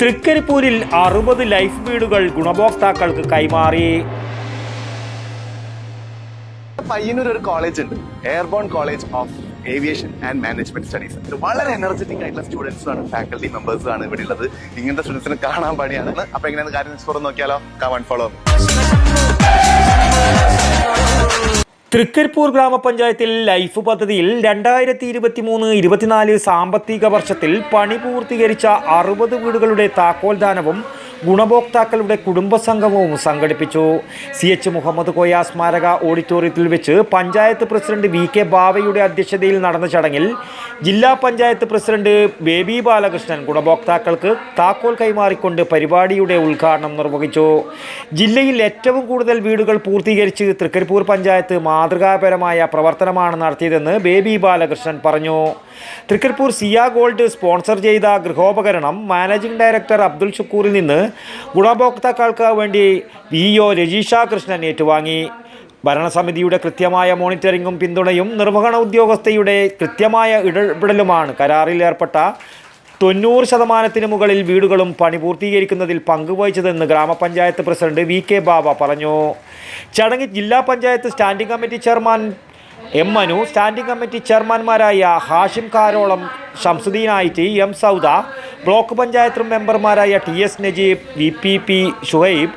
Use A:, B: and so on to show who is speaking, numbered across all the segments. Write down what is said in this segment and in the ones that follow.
A: തൃക്കരിപ്പൂരിൽ അറുപത് ലൈഫ് വീടുകൾ ഗുണഭോക്താക്കൾക്ക് കൈമാറി.
B: പയ്യന്നൂർ ഒരു കോളേജ് ഉണ്ട് airborne college of aviation and management studies വളരെ എനർജറ്റിക് ആയിട്ടുള്ള സ്റ്റുഡൻസാണ് ആണ് ഫാക്കൽറ്റി മെമ്പേഴ്സ് ആണ് ഇവിടെ ഉള്ളത്. ഇങ്ങനത്തെ സ്റ്റുഡൻസിന് കാണാൻ പണിയാണ്. അപ്പൊ എങ്ങനെയാണ് കാര്യം നോക്കിയാലോ? കമൺ ഫോളോ
A: തൃക്കരിപ്പൂർ ഗ്രാമപഞ്ചായത്തിൽ ലൈഫ് പദ്ധതിയിൽ രണ്ടായിരത്തി ഇരുപത്തി മൂന്ന് ഇരുപത്തിനാല് സാമ്പത്തിക വർഷത്തിൽ പണി പൂർത്തീകരിച്ച അറുപത് വീടുകളുടെ താക്കോൽദാനവും ഗുണഭോക്താക്കളുടെ കുടുംബസംഗമവും സംഘടിപ്പിച്ചു. സി എച്ച് മുഹമ്മദ് കോയ സ്മാരക ഓഡിറ്റോറിയത്തിൽ വെച്ച് പഞ്ചായത്ത് പ്രസിഡന്റ് വി കെ ബാവയുടെ അധ്യക്ഷതയിൽ നടന്ന ചടങ്ങിൽ ജില്ലാ പഞ്ചായത്ത് പ്രസിഡന്റ് ബേബി ബാലകൃഷ്ണൻ ഗുണഭോക്താക്കൾക്ക് താക്കോൽ കൈമാറിക്കൊണ്ട് പരിപാടിയുടെ ഉദ്ഘാടനം നിർവഹിച്ചു. ജില്ലയിൽ ഏറ്റവും കൂടുതൽ വീടുകൾ പൂർത്തീകരിച്ച് തൃക്കരിപ്പൂർ പഞ്ചായത്ത് മാതൃകാപരമായ പ്രവർത്തനമാണ് നടത്തിയതെന്ന് ബേബി ബാലകൃഷ്ണൻ പറഞ്ഞു. തൃക്കരിപ്പൂർ സിയ ഗോൾഡ് സ്പോൺസർ ചെയ്ത ഗൃഹോപകരണം മാനേജിംഗ് ഡയറക്ടർ അബ്ദുൽ ഷുക്കൂറിൽ നിന്ന് ഗുണഭോക്താക്കൾക്ക് വേണ്ടി വി ഒ രജീഷ കൃഷ്ണൻ ഏറ്റുവാങ്ങി. ഭരണസമിതിയുടെ കൃത്യമായ മോണിറ്ററിംഗും പിന്തുണയും നിർവഹണ ഉദ്യോഗസ്ഥയുടെ കൃത്യമായ ഇടപെടലുമാണ് കരാറിൽ ഏർപ്പെട്ട തൊണ്ണൂറ് ശതമാനത്തിന് മുകളിൽ വീടുകളും പണി പൂർത്തീകരിക്കുന്നതിൽ പങ്കുവഹിച്ചതെന്ന് ഗ്രാമപഞ്ചായത്ത് പ്രസിഡന്റ് വി കെ ബാബ പറഞ്ഞു. ചടങ്ങിൽ ജില്ലാ panchayat standing committee chairman M Manu standing committee ചെയർമാൻമാരായ Hashim Karolam Shamsuddin ഐറ്റി എം സൗദ ബ്ലോക്ക് പഞ്ചായത്ത് മെമ്പർമാരായ T S Najeeb V P P Shuhaib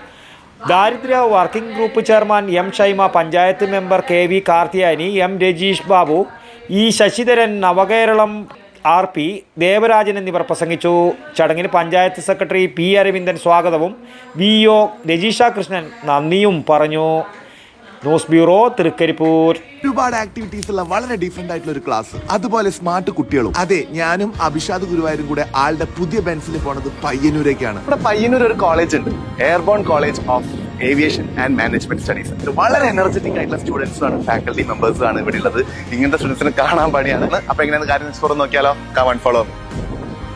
A: ദാരിദ്ര്യ working group chairman M Shaima panchayat member K V Karthiyani M Rajeesh Babu E Sasidharan Navakeralam R P Devarajan എന്നിവർ പ്രസംഗിച്ചു. ചടങ്ങിന് panchayat secretary P Aravindan സ്വാഗതവും V O Rajisha Krishnan നന്ദിയും പറഞ്ഞു. News bureau Trikaripur
C: ഒരുപാട് activities ഉള്ള വളരെ ഡിഫറെന്റ് ആയിട്ടുള്ള ഒരു ക്ലാസ് അതുപോലെ സ്മാർട്ട് കുട്ടികളും. അതെ ഞാനും അഭിഷാദ് ഗുരുവായൂരും കൂടെ ആളുടെ പുതിയ ബെൻസിൽ പോണത് പയ്യന്നൂരേക്കാണ്.
B: ഇവിടെ പയ്യന്നൂർ ഒരു കോളേജ് ഉണ്ട്. Airborne college of aviation and management studies വളരെ എനർജറ്റിക് ആയിട്ടുള്ള സ്റ്റുഡൻസ് ആണ് ഫാക്കൽറ്റി മെമ്പേഴ്സ് ആണ് ഇവിടെ ഉള്ളത്. ഇങ്ങനത്തെ സ്റ്റുഡൻസിന് കാണാൻ പണിയാണ്. അപ്പൊ എങ്ങനെയാണ് കാര്യം സ്കോർ നോക്കിയാലോ? കമൺ ഫോളോ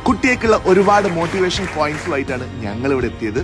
C: കുട്ടിയേക്കുള്ള ഒരുപാട് മോട്ടിവേഷൻ പോയിന്റ്സുമായിട്ടാണ് ഞങ്ങൾ ഇവിടെ എത്തിയത്.